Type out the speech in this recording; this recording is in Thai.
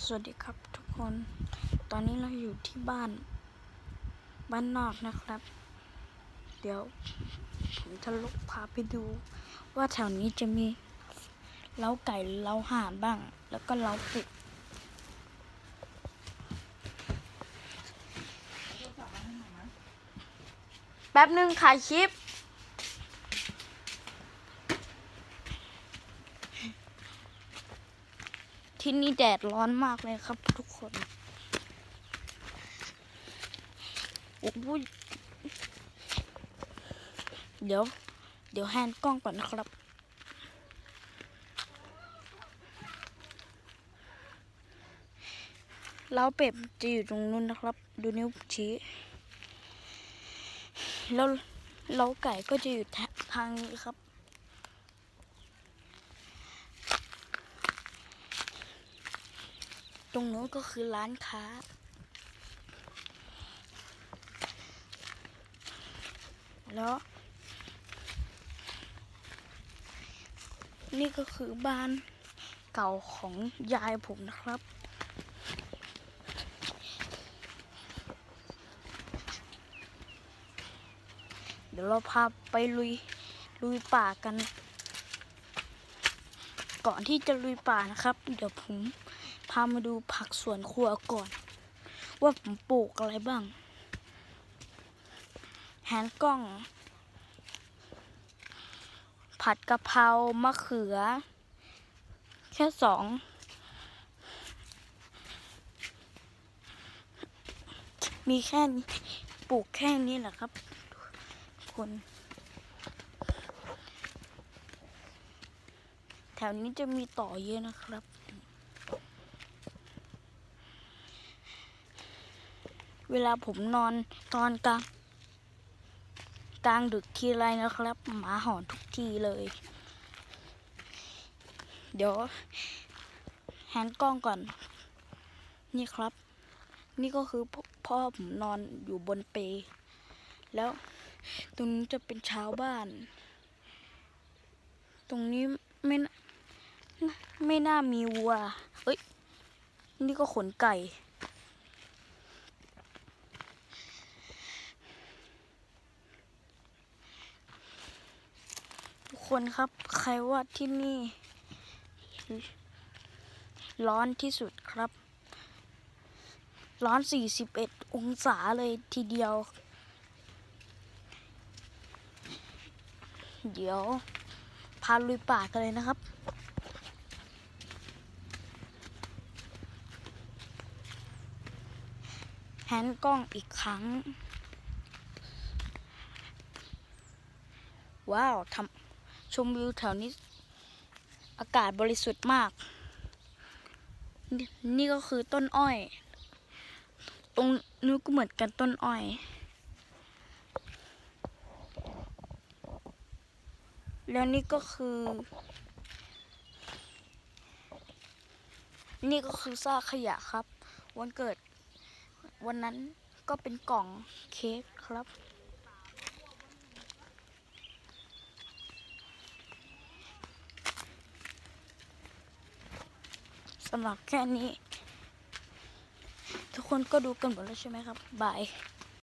สวัสดีครับทุกคน ตอนนี้เราอยู่ที่บ้าน บ้านนอกนะครับ เดี๋ยวผมจะลุกพาไปดู ว่าแถวนี้จะมีเล้าไก่เล้าห่านบ้าง แล้วก็เล้าเป็ดแป๊บนึงขายคลิป ที่นี่แดดร้อนมากเลยครับทุกคนโอ้ยเดี๋ยว เดี๋ยวแฮนด์กล้องก่อนนะครับ แล้วเป็ดจะอยู่ตรงนู้นนะครับ ดูนิ้วชี้ แล้วแล้วไก่ก็จะอยู่ทางนี้ครับ ตรงนู้นก็คือร้านค้า แล้ว นี่ก็คือบ้านเก่าของยายผมนะครับ เดี๋ยวเราพาไปลุยลุยป่ากัน ก่อนที่จะลุยป่านะครับ เดี๋ยวผม พามาดูผักสวนครัวก่อน ว่าผมปลูกอะไรบ้างแฮนกล้อง ผัดกะเพรามะเขือ แค่สองมีแค่ปลูกแค่นี้แหละครับทุกคนแถวนี้จะมีต่อเยอะนะครับ เวลาผมนอนตอนกลางกลางดึกทีไรนะครับ หมาหอนทุกทีเลย เดี๋ยวแฮนกล้องก่อน นี่ครับ นี่ก็คือพ่อผมนอนอยู่บนเป แล้วตรงนี้จะเป็นชาวบ้าน ตรงนี้ไม่ไม่น่ามีวัว เอ้ย นี่ก็ขนไก่ คนครับ ใครว่าที่นี่ ร้อนที่สุดครับ ร้อน 41 องศาเลยทีเดียว เดี๋ยว พาลุยป่ากันเลยนะครับแฮนด์กล้องอีกครั้ง ว้าวทำ ชมวิวแถวนี้ อากาศบริสุทธิ์มากนี่นี่ก็คือต้นอ้อย ตรงนู้นก็เหมือนกันต้นอ้อยแล้วนี่ก็คือ นี่ก็คือซากขยะครับ วันเกิด วันนั้นก็เป็นกล่องเค้กครับำหรับแค่นี้ ทุกคนก็ดูกันหมดแล้วใช่ไหมครับบาย